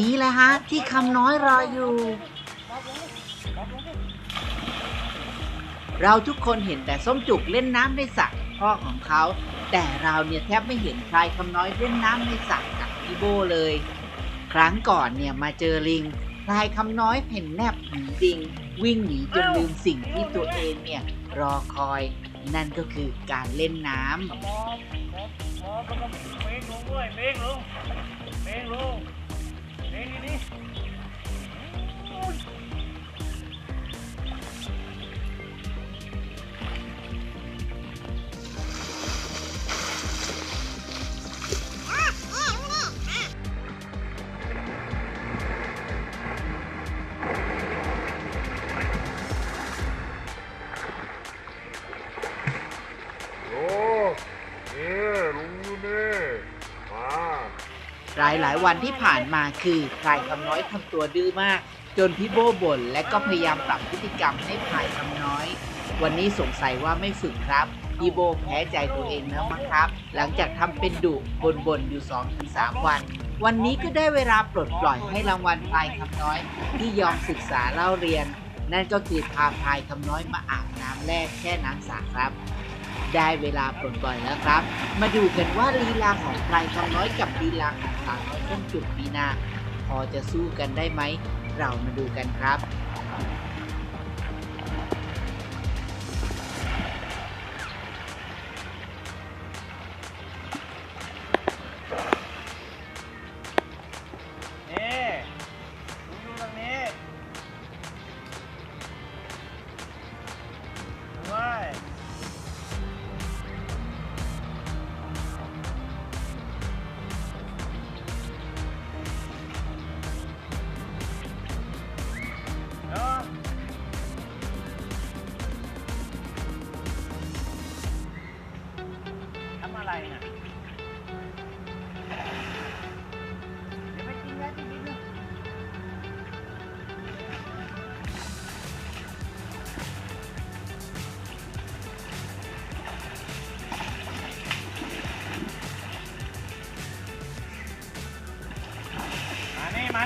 นี้แหละฮะ ที่คำน้อยรออยู่ เราทุกคนเห็นแต่ส้มจุกเล่นน้ำในสระพ่อของเขา แต่เราเนี่ยแทบไม่เห็นใครคำน้อยเล่นน้ำในสระกับพี่โบเลย ครั้งก่อนเนี่ยมาเจอลิงพลายคำน้อยเพ่นแนบหนีลิง วิ่งหนีจนลืมสิ่งที่ตัวเองเนี่ยรอคอย นั่นก็คือการเล่นน้ำมองมงมองแล้วก็เบงลงด้วยเบงลงเบงลง เบง ลายหลายๆ วันที่ผ่านมาคือพลายคำน้อยทำตัวดื้อมาก จนพี่โบบ่นและก็พยายามปรับพฤติกรรมให้พลายคำน้อย วันนี้สงสัยว่าไม่ฝึกครับพี่โบแพ้ใจตัวเองแล้วมั้งครับ หลังจากทำเป็นดุบ่นๆอยู่ 2-3 วัน วันนี้ก็ได้เวลาปลดปล่อยให้รางวัลพลายคำน้อย ที่ยอมศึกษาเล่าเรียน นั่นก็คือพาพลายคำน้อยมาอาบน้ำแรกแค่น้ำสระครับ ได้เวลาปลดปล่อยแล้วครับ มาดูกันว่าลีลาของพลายคำน้อยกับลีลาของสาวน้อยต้นจุกปีนาพอจะสู้กันได้ไหม เรามาดูกันครับ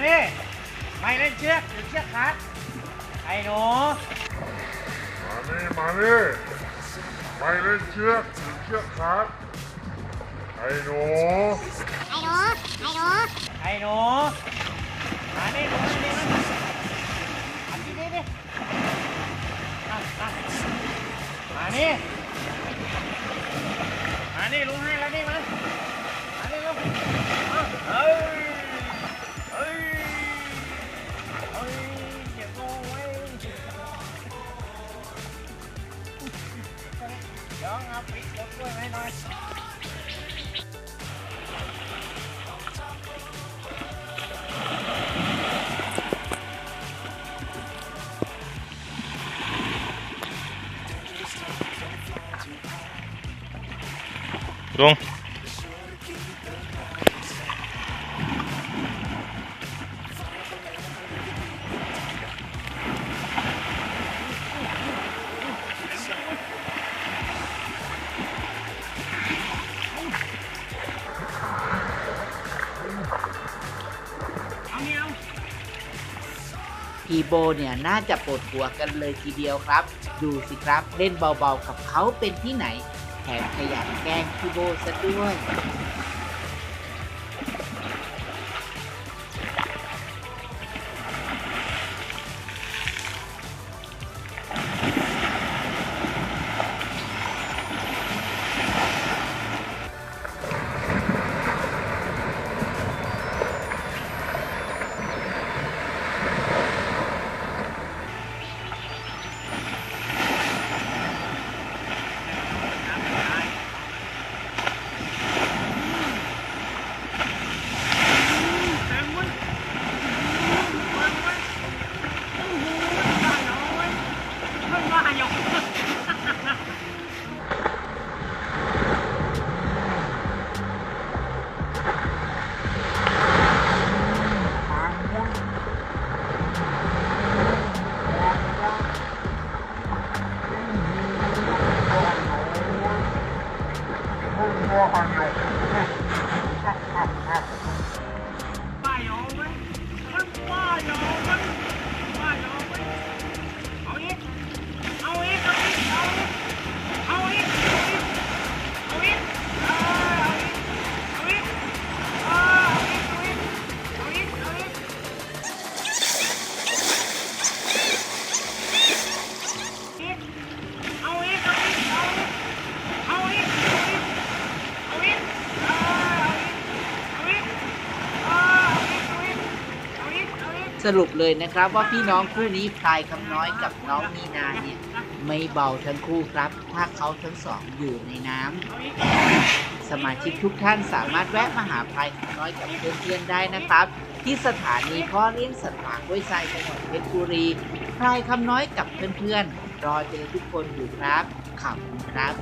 นี่มานี่ ไม่เล่นเชือกเดี๋ยวเชือกขาดไอ้หนูมานี่มานี่ไม่เล่นเชือกถึงเชือกขาดไอ้หนูไอ้หนูมานี่หนูมานี่มา เโบเนี่ยน่าจะปวดหัวกันเลยทีเดียวครับ ดูสิครับเล่นเบาๆกับเขาเป็นที่ไหน แถมขยันแกล้งพี่โบซะด้วย รุปเลยนะครับ ว่าพี่น้องคู่นี้พลายคำน้อยกับน้องมีนาเนี่ยไม่เบาทั้งคู่ครับ ถ้าเขาทั้งสองอยู่ในน้ำสมาชิกทุกท่านสามารถแวะมาหาพลายคำน้อยกับเพื่อนๆได้นะครับ ที่สถานีพ่อเลี้ยงสัตว์ป่าห้วยทรายจังหวัดเพชรบุรีพลายคำน้อยกับเพื่อนๆรอเจอทุกคนอยู่ครับขอบคุณครับ